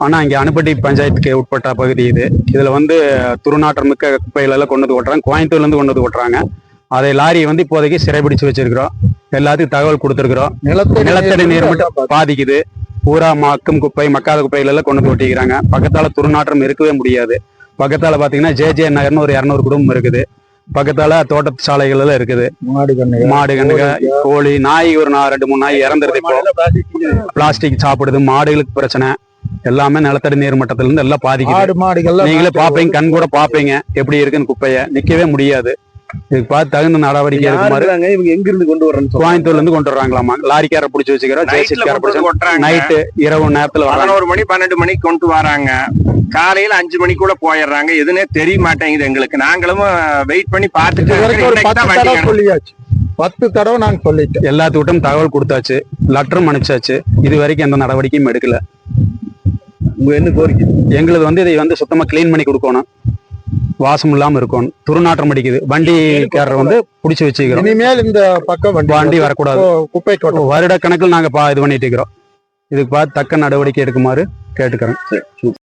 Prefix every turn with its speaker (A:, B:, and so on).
A: ஆனால் இங்கே அணுப்பட்டி பஞ்சாயத்துக்கு உட்பட்ட பகுதி இது. இதில் வந்து துருநாற்றம் மிக்க குப்பைகள் எல்லாம் கொண்டு வந்து கொட்டுறாங்க. கோயம்புத்தூர்லேருந்து கொண்டு வந்து கொட்டுறாங்க. அதை லாரியை வந்து இப்போதைக்கு சிறைபிடிச்சு வச்சிருக்கிறோம். எல்லாத்துக்கும் தகவல் கொடுத்துருக்குறோம்.
B: நிலத்தடி
A: நிலத்தடி நீர் மட்டும் பாதிக்குது. பூரா மக்கும் குப்பை மக்காத குப்பைகள் எல்லாம் கொண்டு வந்து கொட்டிக்கிறாங்க பக்கத்தால துருநாற்றம் இருக்கவே முடியாது. பக்கத்தால பாத்தீங்கன்னா ஜே ஜே நகர்னு ஒரு இரநூறு குடும்பம் இருக்குது. பக்கத்தால தோட்ட சாலைகள் எல்லாம் இருக்குது.
B: மாடு கண்ணு
A: மாடு கண்ணுக கோழி நாய் ஒரு நா- ரெண்டு மூணு நாய் இறந்துருது இப்போ. பிளாஸ்டிக் சாப்பிடுது மாடுகளுக்கு பிரச்சனை. எல்லாமே நிலத்தடி நீர் மட்டத்துல இருந்து எல்லாம் பாதிக்குது. நீங்களே பாப்பீங்க கண் கூட பாப்பீங்க எப்படி இருக்குன்னு குப்பைய. நிக்கவே முடியாது. இதுக்கு பார்த்து தகுந்த நடவடிக்கை எடுக்குமாறு
C: இவங்க எங்க இருந்து கொண்டு சொல்றாங்க
A: கோயம்புத்தூர்ல இருந்து கொண்டு வர்றாங்களாமா லாரிக்கார புடிச்சு வச்சுக்கிறோம் புடிச்சு நைட்டு இரவு நேரத்துல வராங்க
D: பதினோரு மணி பன்னெண்டு மணிக்கு கொண்டு வராங்க. காலையில அஞ்சு மணிக்குள்ள போயிடுறாங்க. எதுனே தெரிய மாட்டேங்குது எங்களுக்கு. நாங்களும் வெயிட் பண்ணி பார்த்துட்டு
B: இது வரைக்கும் ஒரு
D: இன்னைக்கு
B: பத்து
D: தான் வண்டி
B: தடவை
D: வேணும்.
B: சொல்லியாச்சு. பத்து தடவை நாங்க சொல்லிட்டோம்.
A: எல்லாத்துக்கிட்டும் தகவல் கொடுத்தாச்சு. லெட்டரும் அனுப்பிச்சாச்சு. இது வரைக்கும் எந்த நடவடிக்கையும் எடுக்கல.
C: உங்க என்ன கோரிக்கை?
A: எங்களுக்கு வந்து இதை வந்து சுத்தமா க்ளீன் பண்ணி கொடுக்கணும். வாசம் இல்லாம இருக்கணும். துருநாற்றம் அடிக்குது. வண்டிக்காரர் வந்து புடிச்சு வச்சுக்கிறோம்.
B: இனிமேல் இந்த பக்கம் வண்டி
A: வண்டி வரக்கூடாது.
B: குப்பை
A: வருட கணக்கில் நாங்க பா இது பண்ணிட்டு இருக்கிறோம். இதுக்கு பார்த்து தக்க நடவடிக்கை எடுக்குமாறு கேட்டுக்கிறோம்